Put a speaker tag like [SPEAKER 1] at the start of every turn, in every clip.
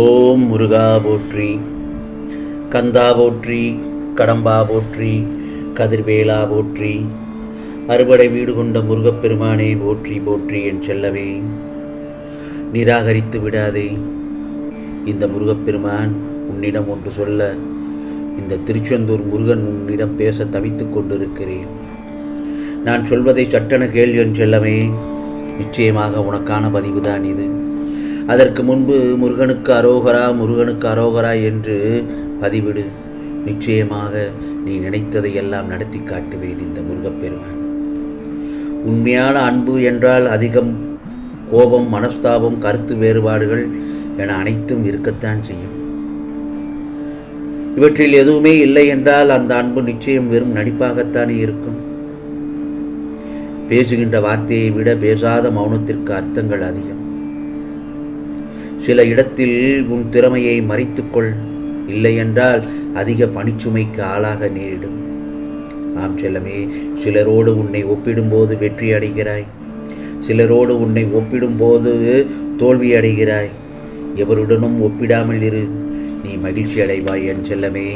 [SPEAKER 1] ஓம் முருகா போற்றி கந்தா போற்றி கடம்பா போற்றி கதிர்வேலா போற்றி அறுபடை வீடு கொண்ட முருகப்பெருமானே போற்றி போற்றி என் செல்லவே நிராகரித்து விடாதே. இந்த முருகப்பெருமான் உன்னிடம் ஒன்று சொல்ல இந்த திருச்செந்தூர் முருகன் உன்னிடம் பேச தவித்துக் கொண்டிருக்கிறேன். நான் சொல்வதை சட்டென கேள்வி என் செல்லவே நிச்சயமாக உனக்கான பதிவுதான் இது. அதற்கு முன்பு முருகனுக்கு அரோகரா முருகனுக்கு அரோகரா என்று பதிவிடு. நிச்சயமாக நீ நினைத்ததை எல்லாம் நடத்தி காட்டுவேன் இந்த முருகப்பெருமான். உண்மையான அன்பு என்றால் அதிகம். கோபம் மனஸ்தாபம் கருத்து வேறுபாடுகள் என அனைத்தும் இருக்கத்தான் செய்யும். இவற்றில் எதுவுமே இல்லை என்றால் அந்த அன்பு நிச்சயம் வெறும் நடிப்பாகத்தானே இருக்கும். பேசுகின்ற வார்த்தையை விட பேசாத மௌனத்திற்கு அர்த்தங்கள் அதிகம். சில இடத்தில் உன் திறமையை மறைத்துக்கொள். இல்லை என்றால் அதிக பணிச்சுமைக்கு ஆளாக நேரிடும். ஆம் செல்லமே சிலரோடு உன்னை ஒப்பிடும்போது வெற்றி அடைகிறாய் சிலரோடு உன்னை ஒப்பிடும்போது தோல்வி அடைகிறாய் எவருடனும் ஒப்பிடாமல் இரு. நீ மகிழ்ச்சி அடைவாய் என் செல்லமே.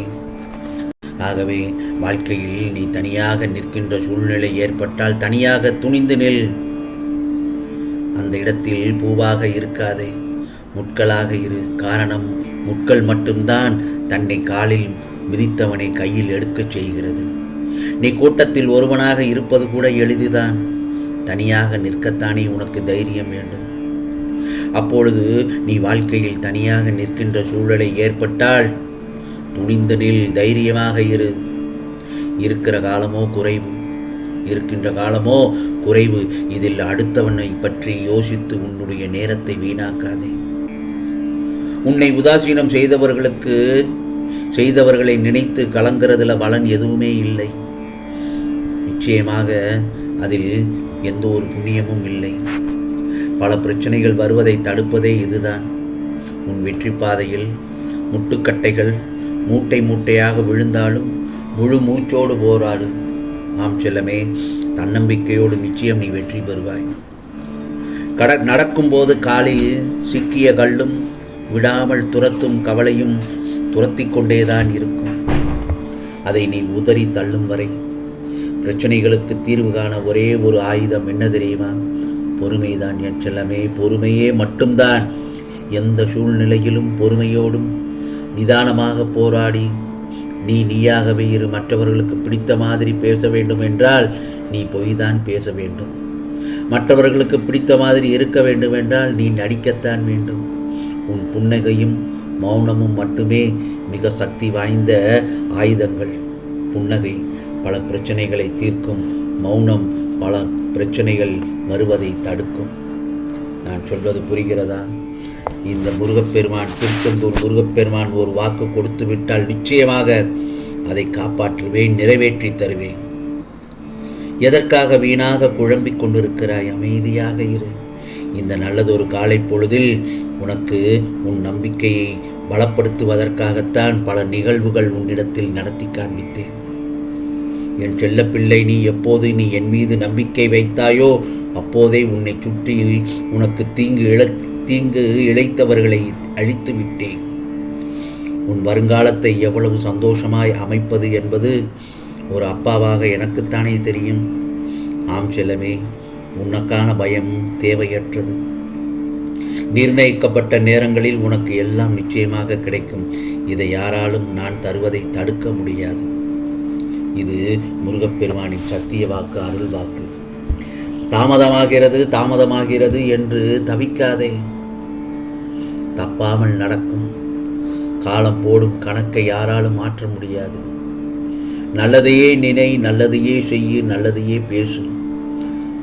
[SPEAKER 1] ஆகவே வாழ்க்கையில் நீ தனியாக நிற்கின்ற சூழ்நிலை ஏற்பட்டால் தனியாக துணிந்து நில். அந்த இடத்தில் பூவாக இருக்காதே. முட்களாக இரு. காரணம் முட்கள் மட்டும்தான் தன்னை காலில் மிதித்தவனை கையில் எடுக்கச் செய்கிறது. நீ கூட்டத்தில் ஒருவனாக இருப்பது கூட எளிதுதான். தனியாக நிற்கத்தானே உனக்கு தைரியம் வேண்டும். அப்பொழுது நீ வாழ்க்கையில் தனியாக நிற்கின்ற சூழலை ஏற்பட்டால் துணிந்து நில் தைரியமாக இரு. இருக்கிற காலமோ குறைவு. இருக்கின்ற காலமோ குறைவு. இதில் அடுத்தவனை பற்றி யோசித்து உன்னுடைய நேரத்தை வீணாக்காதே. உன்னை உதாசீனம் செய்தவர்களுக்கு செய்தவர்களை நினைத்து கலங்கிறதுல பலன் எதுவுமே இல்லை. நிச்சயமாக அதில் எந்த ஒரு புண்ணியமும் இல்லை. பல பிரச்சனைகள் வருவதை தடுப்பதே இதுதான். உன் வெற்றி பாதையில் முட்டுக்கட்டைகள் மூட்டை மூட்டையாக விழுந்தாலும் முழு மூச்சோடு போராடு. ஆம் செல்லமே தன்னம்பிக்கையோடு நிச்சயம் நீ வெற்றி பெறுவாய். கட நடக்கும்போது காலில் சிக்கிய கல்லும் விடாமல் துரத்தும் கவலையும் துரத்தி கொண்டேதான் இருக்கும். அதை நீ உதறி தள்ளும் வரை பிரச்சனைகளுக்கு தீர்வு காண ஒரே ஒரு ஆயுதம் என்ன தெரியுமா? பொறுமைதான் என் செல்லமே பொறுமையே மட்டும்தான். எந்த சூழ்நிலையிலும் பொறுமையோடும் நிதானமாக போராடி நீ நீயாகவே இரு மற்றவர்களுக்கு பிடித்த மாதிரி பேச வேண்டும் என்றால் நீ பொய்தான் பேச வேண்டும். மற்றவர்களுக்கு பிடித்த மாதிரி இருக்க வேண்டும் என்றால் நீ நடிக்கத்தான் வேண்டும். உன் புன்னகையும் மௌனமும் மட்டுமே மிக சக்தி வாய்ந்த ஆயுதங்கள். புன்னகை பல பிரச்சனைகளை தீர்க்கும் மௌனம் பல பிரச்சனைகள் வருவதை தடுக்கும். நான் சொல்வது புரிகிறதா? இந்த முருகப்பெருமான் திருச்செந்தூர் முருகப்பெருமான் ஒரு வாக்கு கொடுத்து விட்டால் நிச்சயமாக அதை காப்பாற்றுவேன் நிறைவேற்றி தருவேன். எதற்காக வீணாக குழம்பிக் கொண்டிருக்கிறாய்? அமைதியாக இரு. இந்த நல்லதொரு காலை பொழுதில் உனக்கு உன் நம்பிக்கையை பலப்படுத்துவதற்காகத்தான் பல நிகழ்வுகள் உன்னிடத்தில் நடத்தி காண்பித்தேன். என் செல்லப்பிள்ளை நீ எப்போது நீ என் மீது நம்பிக்கை வைத்தாயோ அப்போதே உன்னை சுற்றி உனக்கு தீங்கு இழ தீங்கு இழைத்தவர்களை அழித்து விட்டேன். உன் வருங்காலத்தை எவ்வளவு சந்தோஷமாய் அமைப்பது என்பது ஒரு அப்பாவாக எனக்குத்தானே தெரியும். ஆம் செல்லமே உனக்கான பயம் தேவையற்றது. நிர்ணயிக்கப்பட்ட நேரங்களில் உனக்கு எல்லாம் நிச்சயமாக கிடைக்கும். இதை யாராலும் நான் தருவதை தடுக்க முடியாது. இது முருகப்பெருமானின் சத்திய வாக்கு அருள் வாக்கு. தாமதமாகிறது தாமதமாகிறது என்று தவிக்காதே. தப்பாமல் நடக்கும். காலம் போடும் கணக்கை யாராலும் மாற்ற முடியாது. நல்லதையே நினை நல்லதையே செய்யு நல்லதையே பேசு.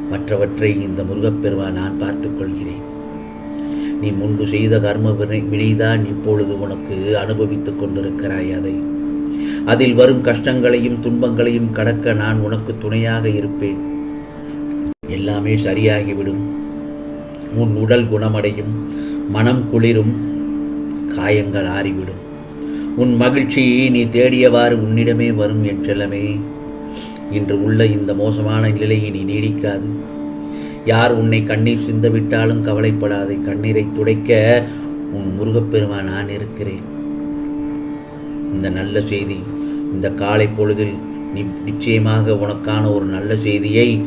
[SPEAKER 1] மற்றவற்றை இந்த முருகப்பெருமா நான் பார்த்துக் கொள்கிறேன். நீ முன்பு செய்த கர்ம வினை வினைதான் இப்பொழுது உனக்கு அனுபவித்துக் கொண்டிருக்கிறாய் அதை. அதில் வரும் கஷ்டங்களையும் துன்பங்களையும் கடக்க நான் உனக்கு துணையாக இருப்பேன். எல்லாமே சரியாகிவிடும். உன் உடல் குணமடையும். மனம் குளிரும். காயங்கள் ஆறிவிடும். உன் மகிழ்ச்சி நீ தேடியவாறு உன்னிடமே வரும் என் செல்லமே. இன்று உள்ள இந்த மோசமான நிலையை நீ நீடிக்காது. யார் உன்னை கண்ணீர் சிந்தவிட்டாலும் கவலைப்படாதே. கண்ணீரை துடைக்க உன் முருகப்பெருமான் நான் இருக்கிறேன். இந்த நல்ல செய்தி இந்த காலை பொழுதில் நி நிச்சயமாக உனக்கான ஒரு நல்ல செய்தியை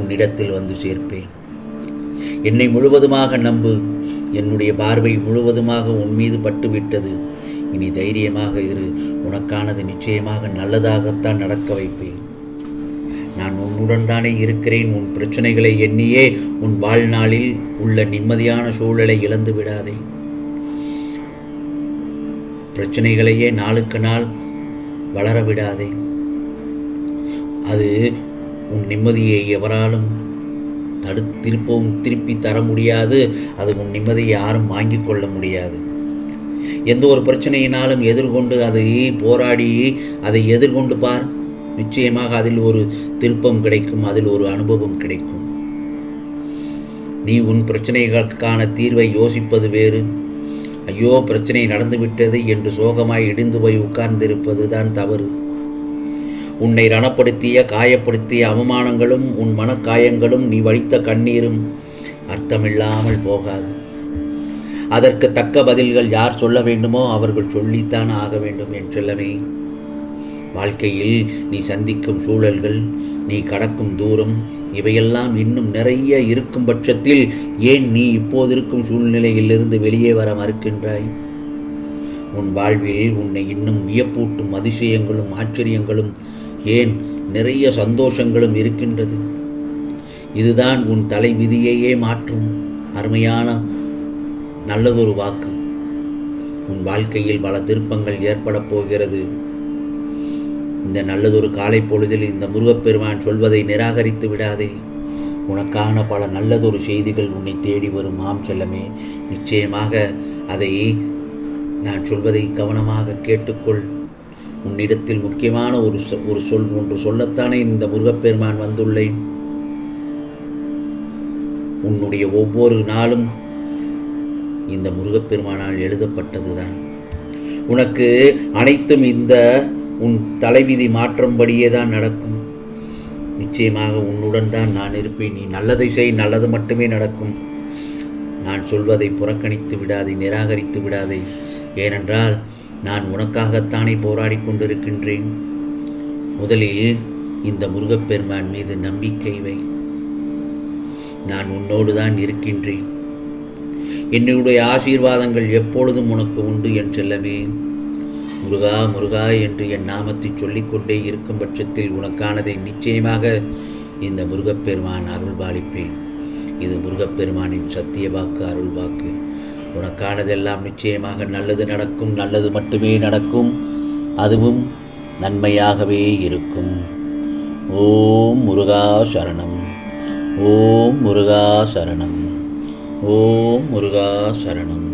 [SPEAKER 1] உன்னிடத்தில் வந்து சேர்ப்பேன். என்னை முழுவதுமாக நம்பு. என்னுடைய பார்வை முழுவதுமாக உன் மீது பட்டுவிட்டது. இனி தைரியமாக இரு. உனக்கானது நிச்சயமாக நல்லதாகத்தான் நடக்க வைப்பேன். நான் உன்னுடன் தானே இருக்கிறேன். உன் பிரச்சனைகளை எண்ணியே. உன் வாழ்நாளில் உள்ள நிம்மதியான சூழலை இழந்து விடாதே. பிரச்சனைகளையே நாளுக்கு நாள் வளர விடாதே. அது உன் நிம்மதியை எவராலும் தடு திருப்பவும் திருப்பி தர முடியாது. அது உன் நிம்மதியை யாரும் வாங்கிக் கொள்ள முடியாது. எந்த ஒரு பிரச்சனையினாலும் எதிர்கொண்டு அதை போராடி அதை எதிர்கொண்டு பார். நிச்சயமாக அதில் ஒரு திருப்பம் கிடைக்கும் அதில் ஒரு அனுபவம் கிடைக்கும். நீ உன் பிரச்சனைகளுக்கான தீர்வை யோசிப்பது வேறு. ஐயோ பிரச்சனை நடந்துவிட்டது என்று சோகமாய் இடிந்து போய் உட்கார்ந்திருப்பது தான் தவறு. உன்னை ரணப்படுத்திய காயப்படுத்திய அவமானங்களும் உன் மனக்காயங்களும் நீ வழித்த கண்ணீரும் அர்த்தமில்லாமல் போகாது. அதற்கு தக்க பதில்கள் யார் சொல்ல வேண்டுமோ அவர்கள் சொல்லித்தான் ஆக வேண்டும் என் செல்லமே வாழ்க்கையில் நீ சந்திக்கும் சூழல்கள் நீ கடக்கும் தூரம் இவையெல்லாம் இன்னும் நிறைய இருக்கும் பட்சத்தில் ஏன் நீ இப்போது இருக்கும் சூழ்நிலையிலிருந்து வெளியே வர மறுக்கின்றாய்? உன் வாழ்வில் உன்னை இன்னும் வியப்பூட்டும் அதிசயங்களும் ஆச்சரியங்களும் ஏன் நிறைய சந்தோஷங்களும் இருக்கின்றது. இதுதான் உன் தலை விதியையே மாற்றும் அருமையான நல்லதொரு வாக்கு. உன் வாழ்க்கையில் பல திருப்பங்கள் ஏற்படப் போகிறது. இந்த நல்லதொரு காலை பொழுதில் இந்த முருகப்பெருமான் சொல்வதை நிராகரித்து விடாதே. உனக்கான பல நல்லதொரு செய்திகள் உன்னை தேடி வரும். ஆம் செல்லமே நிச்சயமாக அதை நான் சொல்வதை கவனமாக கேட்டுக்கொள். உன்னிடத்தில் முக்கியமான ஒரு ஒரு சொல் ஒன்று சொல்லத்தானே இந்த முருகப்பெருமான் வந்துள்ளேன். உன்னுடைய ஒவ்வொரு நாளும் இந்த முருகப்பெருமானால் எழுதப்பட்டதுதான். உனக்கு அனைத்தும் இந்த உன் தலைவிதி மாற்றும்படியே தான் நடக்கும். நிச்சயமாக உன்னுடன் தான் நான் இருப்பேன். நீ நல்லதை செய் நல்லது மட்டுமே நடக்கும். நான் சொல்வதை புறக்கணித்து விடாதே நிராகரித்து விடாதே. ஏனென்றால் நான் உனக்காகத்தானே போராடி கொண்டிருக்கின்றேன். முதலில் இந்த முருகப்பெருமான் மீது நம்பிக்கை வை. நான் உன்னோடு தான் இருக்கின்றேன். என்னுடைய ஆசீர்வாதங்கள் எப்பொழுதும் உனக்கு உண்டு என் செல்லவே. முருகா முருகா என்று என் நாமத்தை சொல்லிக்கொண்டே இருக்கும் பட்சத்தில் உனக்கானதை நிச்சயமாக இந்த முருகப்பெருமான் அருள்பாலிப்பேன். இது முருகப்பெருமானின் சத்திய வாக்கு அருள் வாக்கு. உனக்கானதெல்லாம் நிச்சயமாக நல்லது நடக்கும் நல்லது மட்டுமே நடக்கும். அதுவும் நன்மையாகவே இருக்கும். ஓம் முருகா சரணம். ஓம் முருகா சரணம். ஓம் முருகா சரணம்.